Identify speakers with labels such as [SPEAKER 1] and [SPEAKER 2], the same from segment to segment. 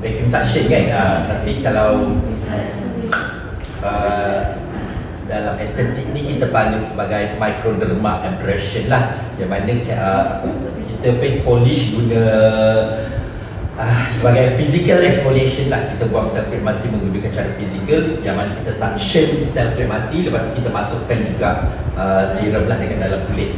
[SPEAKER 1] vacuum suction kan? Uh, tapi kalau uh, dalam estetik ni kita panggil sebagai microderma abrasion lah. Yang mana uh, kita face polish guna uh, sebagai physical exfoliation lah. Kita buang sel kulit mati menggunakan cara fizikal yang mana kita suction sel kulit mati lepas tu kita masukkan juga uh, serum lah dekat dalam kulit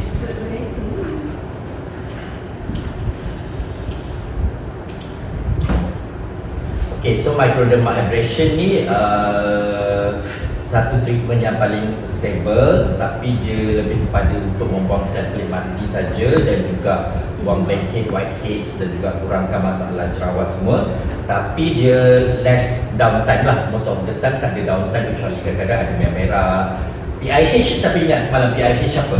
[SPEAKER 1] Okay, so microderma abrasion ni uh, satu treatment yang paling stable tapi dia lebih kepada untuk membuang sel kulit mati saja dan juga buang blackhead, whiteheads dan juga kurangkan masalah jerawat semua. Tapi dia less downtime lah. Most of the time tak ada downtime kecuali kadang-kadang ada merah-merah PIH siapa ingat semalam PIH apa?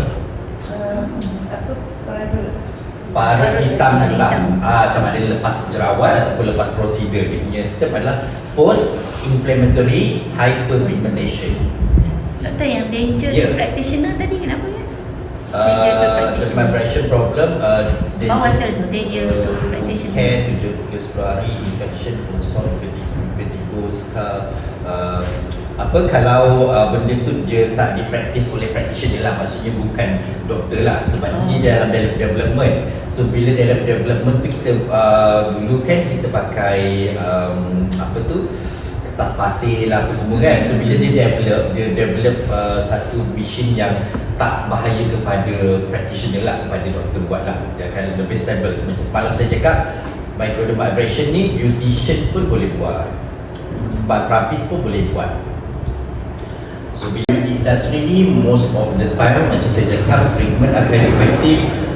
[SPEAKER 2] Uh, apa parut
[SPEAKER 1] Parut hitam hitam ah, sama ada lepas jerawat ataupun lepas prosedur dia punya term adalah post inflammatory hyperpigmentation
[SPEAKER 2] Doktor yang danger to practitioner tadi kenapa ya? To
[SPEAKER 1] uh,
[SPEAKER 2] practitioner.
[SPEAKER 1] vibration problem uh, danger-
[SPEAKER 2] Bawah sekali tu, danger to
[SPEAKER 1] uh,
[SPEAKER 2] practitioner.
[SPEAKER 1] care tujuh tujuh infection consort vertigo scar uh, apa kalau uh, benda tu dia tak dipraktis oleh practitioner lah maksudnya bukan doktor lah. Sebab
[SPEAKER 2] Oh.
[SPEAKER 1] ini dalam de- development. So bila dalam development tu kita uh, dulu kan kita pakai um, apa tu kertas pasir lah apa semua kan. So bila dia develop dia develop uh, satu machine yang tak bahaya kepada practitioner lah kepada doktor buat lah. Dia akan lebih stable. Macam semalam saya cakap microdermabrasion ni beautician pun boleh buat sebab terapis pun boleh buat. So bila di industri ni most of the time macam saya cakap treatment akan efektif